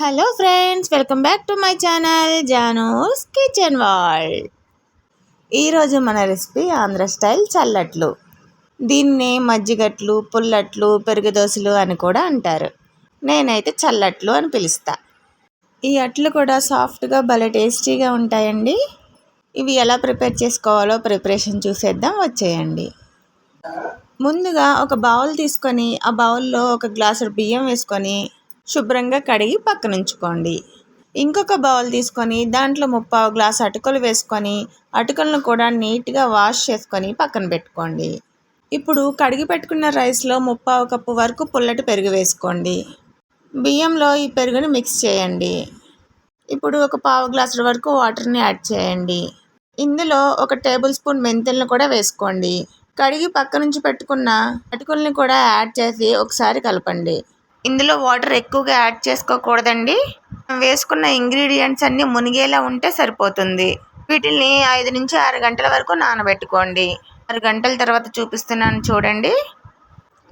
Hello friends welcome back to my channel Janu's kitchen world ఈరోజు మన recipe Andhra style చల్లట్లు. దీన్ని మజ్జిగట్లు పుల్లట్లు పెరుగు దోశలు అని కూడా అంటారు. నేనైతే చల్లట్లు అని పిలుస్తా. ఈ అట్లు కూడా సాఫ్ట్గా భలే టేస్టీగా ఉంటాయండి. ఇవి ఎలా ప్రిపేర్ చేసుకోవాలో ప్రిపరేషన్ చూసేద్దాం వచ్చేయండి. ముందుగా ఒక బౌల్ తీసుకొని ఆ బౌల్లో ఒక గ్లాసు బియ్యం వేసుకొని శుభ్రంగా కడిగి పక్కనుంచుకోండి. ఇంకొక బౌల్ తీసుకొని దాంట్లో ముప్పావు గ్లాస్ అటుకులు వేసుకొని అటుకులను కూడా నీట్గా వాష్ చేసుకొని పక్కన పెట్టుకోండి. ఇప్పుడు కడిగి పెట్టుకున్న రైస్లో ముప్పావు కప్పు వరకు పుల్లటి పెరుగు వేసుకోండి. బియ్యంలో ఈ పెరుగుని మిక్స్ చేయండి. ఇప్పుడు ఒక పావు గ్లాసుల వరకు వాటర్ని యాడ్ చేయండి. ఇందులో ఒక టేబుల్ స్పూన్ మెంతులను కూడా వేసుకోండి. కడిగి పక్క నుంచి పెట్టుకున్న అటుకుల్ని కూడా యాడ్ చేసి ఒకసారి కలపండి. ఇందులో వాటర్ ఎక్కువగా యాడ్ చేసుకోకూడదండి. వేసుకున్న ఇంగ్రీడియంట్స్ అన్నీ మునిగేలా ఉంటే సరిపోతుంది. వీటిని ఐదు నుంచి ఆరు గంటల వరకు నానబెట్టుకోండి. ఆరు గంటల తర్వాత చూపిస్తున్నాను చూడండి.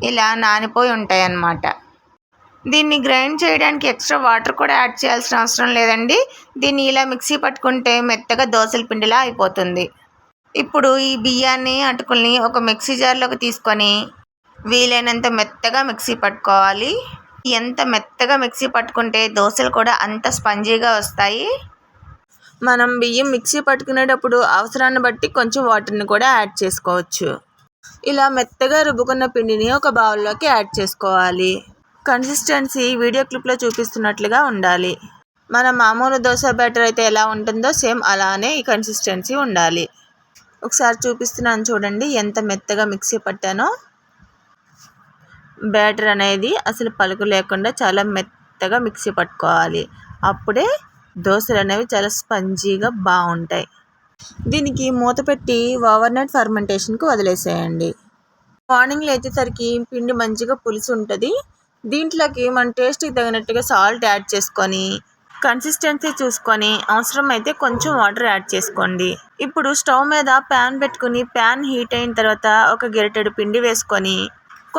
ఇలా నానిపోయి ఉంటాయి అన్నమాట దీన్ని గ్రైండ్ చేయడానికి ఎక్స్ట్రా వాటర్ కూడా యాడ్ చేయాల్సిన అవసరం లేదండి. దీన్ని ఇలా మిక్సీ పట్టుకుంటే మెత్తగా దోశల పిండిలా అయిపోతుంది. ఇప్పుడు ఈ బియ్యాన్ని అటుకుల్ని ఒక మిక్సీ జార్లోకి తీసుకొని వీలైనంత మెత్తగా మిక్సీ పట్టుకోవాలి. ఎంత మెత్తగా మిక్సీ పట్టుకుంటే దోశలు కూడా అంత స్పంజీగా వస్తాయి. మనం బియ్యం మిక్సీ పట్టుకునేటప్పుడు అవసరాన్ని బట్టి కొంచెం వాటర్ని కూడా యాడ్ చేసుకోవచ్చు. ఇలా మెత్తగా రుబ్బుకున్న పిండిని ఒక బౌల్లోకి యాడ్ చేసుకోవాలి. కన్సిస్టెన్సీ వీడియో క్లిప్లో చూపిస్తున్నట్లుగా ఉండాలి. మన మామూలు దోశ బ్యాటర్ అయితే ఎలా ఉంటుందో సేమ్ అలానే ఈ కన్సిస్టెన్సీ ఉండాలి. ఒకసారి చూపిస్తున్నాను చూడండి ఎంత మెత్తగా మిక్సీ పట్టానో. బ్యాటర్ అనేది అసలు పలుకు లేకుండా చాలా మెత్తగా మిక్సీ పట్టుకోవాలి. అప్పుడే దోశలు అనేవి చాలా స్పంజీగా బాగుంటాయి. దీనికి మూత పెట్టి ఓవర్నైట్ ఫర్మెంటేషన్కి వదిలేసేయండి. మార్నింగ్ లేచేసరికి పిండి మంచిగా పులుసు ఉంటుంది. దీంట్లోకి మన టేస్ట్కి తగినట్టుగా సాల్ట్ యాడ్ చేసుకొని కన్సిస్టెన్సీ చూసుకొని అవసరం అయితే కొంచెం వాటర్ యాడ్ చేసుకోండి. ఇప్పుడు స్టవ్ మీద ప్యాన్ పెట్టుకుని ప్యాన్ హీట్ అయిన తర్వాత ఒక గెరిటెడు పిండి వేసుకొని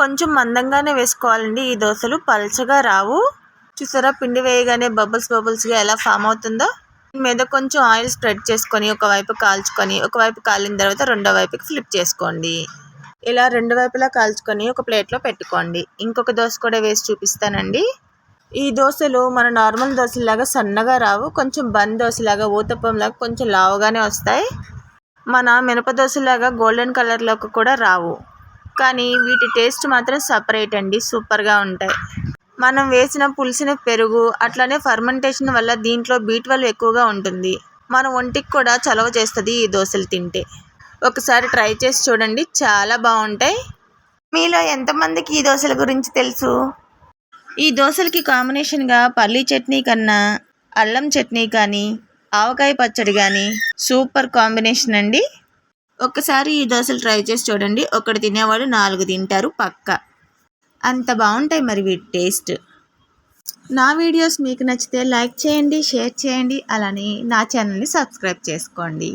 కొంచెం మందంగానే వేసుకోవాలండి. ఈ దోశలు పల్చగా రావు. చూసారా పిండి వేయగానే బబుల్స్ బబుల్స్గా ఎలా ఫామ్ అవుతుందో? మీద కొంచెం ఆయిల్ స్ప్రెడ్ చేసుకొని ఒకవైపు కాల్చుకొని ఒకవైపు కాలిన తర్వాత రెండో వైపుకి ఫ్లిప్ చేసుకోండి. ఇలా రెండు వైపులా కాల్చుకొని ఒక ప్లేట్లో పెట్టుకోండి. ఇంకొక దోశ కూడా వేసి చూపిస్తానండి. ఈ దోశలు మన నార్మల్ దోశలాగా సన్నగా రావు. కొంచెం బంద్ దోశలాగా ఊతప్పంలాగా కొంచెం లావుగానే వస్తాయి. మన మినప దోశలాగా గోల్డెన్ కలర్లోకి కూడా రావు. కానీ వీటి టేస్ట్ మాత్రం సపరేట్ అండి సూపర్గా ఉంటాయి. మనం వేసిన పులిసిన పెరుగు అట్లానే ఫర్మెంటేషన్ వల్ల దీంట్లో బీట్ వల్ల ఎక్కువగా ఉంటుంది. మన ఒంటికి కూడా చలవ చేస్తుంది ఈ దోశలు తింటే. ఒకసారి ట్రై చేసి చూడండి చాలా బాగుంటాయి. మీలో ఎంతమందికి ఈ దోశల గురించి తెలుసు? ఈ దోశలకి కాంబినేషన్గా పల్లీ చట్నీ కన్నా అల్లం చట్నీ కానీ ఆవకాయ పచ్చడి కానీ సూపర్ కాంబినేషన్ అండి. ఒక్కసారి ఈ దోశలు ట్రై చేసి చూడండి. ఒకటి తినేవాడు నాలుగు తింటారు పక్క. అంత బాగుంటాయి మరి వీటి టేస్ట్. నా వీడియోస్ మీకు నచ్చితే లైక్ చేయండి షేర్ చేయండి. అలానే నా ఛానల్ని సబ్స్క్రైబ్ చేసుకోండి.